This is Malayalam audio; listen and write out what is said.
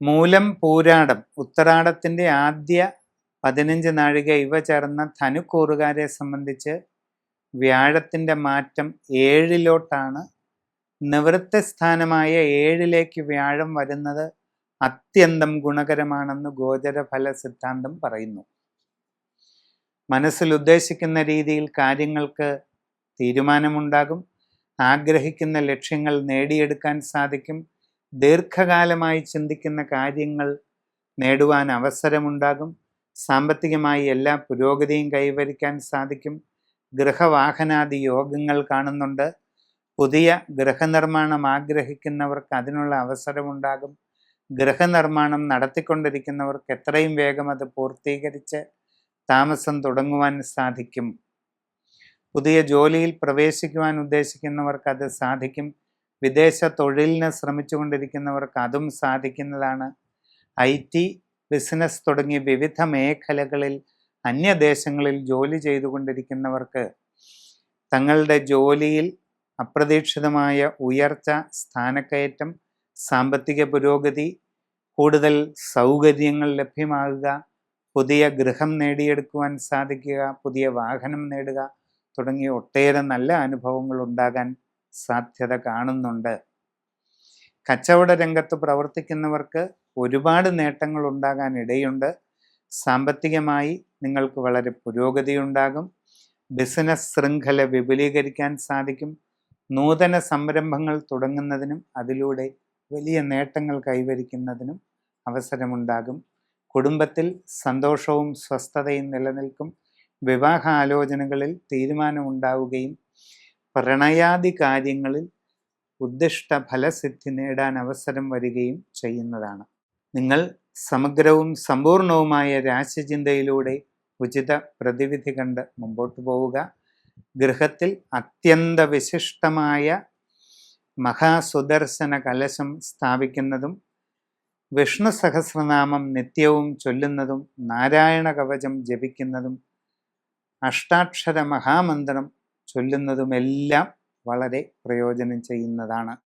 മൂലം പൂരാടം. ഉത്തരാടത്തിന്റെ ആദ്യ പതിനഞ്ച് നാഴിക ഇവ ചേർന്ന ധനുക്കൂറുകാരെ സംബന്ധിച്ച് വ്യാഴത്തിന്റെ മാറ്റം ഏഴിലോട്ടാണ്. നിവൃത്തസ്ഥാനമായ ഏഴിലേക്ക് വ്യാഴം വരുന്നത് അത്യന്തം ഗുണകരമാണെന്ന് ഗോചരഫല സിദ്ധാന്തം പറയുന്നു. മനസ്സിൽ ഉദ്ദേശിക്കുന്ന രീതിയിൽ കാര്യങ്ങൾക്ക് തീരുമാനമുണ്ടാകും. ആഗ്രഹിക്കുന്ന ലക്ഷ്യങ്ങൾ നേടിയെടുക്കാൻ സാധിക്കും. ദീർഘകാലമായി ചിന്തിക്കുന്ന കാര്യങ്ങൾ നേടുവാൻ അവസരമുണ്ടാകും. സാമ്പത്തികമായി എല്ലാ പുരോഗതിയും കൈവരിക്കാൻ സാധിക്കും. ഗൃഹവാഹനാദി യോഗങ്ങൾ കാണുന്നുണ്ട്. പുതിയ ഗൃഹനിർമ്മാണം ആഗ്രഹിക്കുന്നവർക്ക് അതിനുള്ള അവസരമുണ്ടാകും. ഗൃഹനിർമ്മാണം നടത്തിക്കൊണ്ടിരിക്കുന്നവർക്ക് എത്രയും വേഗം അത് പൂർത്തീകരിച്ച് താമസം തുടങ്ങുവാൻ സാധിക്കും. പുതിയ ജോലിയിൽ പ്രവേശിക്കുവാൻ ഉദ്ദേശിക്കുന്നവർക്ക് അത് സാധിക്കും. വിദേശ തൊഴിലിന് ശ്രമിച്ചുകൊണ്ടിരിക്കുന്നവർക്ക് അതും സാധിക്കുന്നതാണ്. ഐ ടി ബിസിനസ് തുടങ്ങിയ വിവിധ മേഖലകളിൽ അന്യദേശങ്ങളിൽ ജോലി ചെയ്തുകൊണ്ടിരിക്കുന്നവർക്ക് തങ്ങളുടെ ജോലിയിൽ അപ്രതീക്ഷിതമായ ഉയർച്ച സ്ഥാനക്കയറ്റം സാമ്പത്തിക പുരോഗതി കൂടുതൽ സൗകര്യങ്ങൾ ലഭ്യമാകുക പുതിയ ഗൃഹം നേടിയെടുക്കുവാൻ സാധിക്കുക പുതിയ വാഹനം നേടുക തുടങ്ങിയ ഒട്ടേറെ നല്ല അനുഭവങ്ങൾ ഉണ്ടാകാൻ സാധ്യത കാണുന്നുണ്ട്. കച്ചവട രംഗത്ത് പ്രവർത്തിക്കുന്നവർക്ക് ഒരുപാട് നേട്ടങ്ങൾ ഉണ്ടാകാൻ ഇടയുണ്ട് സാമ്പത്തികമായി നിങ്ങൾക്ക് വളരെ പുരോഗതി ഉണ്ടാകും ബിസിനസ് ശൃംഖല വിപുലീകരിക്കാൻ സാധിക്കും. നൂതന സംരംഭങ്ങൾ തുടങ്ങുന്നതിനും അതിലൂടെ വലിയ നേട്ടങ്ങൾ കൈവരിക്കുന്നതിനും അവസരമുണ്ടാകും. കുടുംബത്തിൽ സന്തോഷവും സ്വസ്ഥതയും നിലനിൽക്കും. വിവാഹ ആലോചനകളിൽ തീരുമാനമുണ്ടാവുകയും പ്രണയാദി കാര്യങ്ങളിൽ ഉദ്ദിഷ്ട ഫലസിദ്ധി നേടാൻ അവസരം വരികയും ചെയ്യുന്നതാണ്. നിങ്ങൾ സമഗ്രവും സമ്പൂർണവുമായ രാശിചിന്തയിലൂടെ ഉചിത പ്രതിവിധി കണ്ട് മുമ്പോട്ട് പോവുക. ഗൃഹത്തിൽ അത്യന്ത വിശിഷ്ടമായ മഹാസുദർശന കലശം സ്ഥാപിക്കുന്നതും വിഷ്ണു സഹസ്രനാമം നിത്യവും ചൊല്ലുന്നതും നാരായണ കവചം ജപിക്കുന്നതും അഷ്ടാക്ഷര മഹാമന്ത്രം ചൊല്ലുന്നതുമെല്ലാം വളരെ പ്രയോജനം ചെയ്യുന്നതാണ്.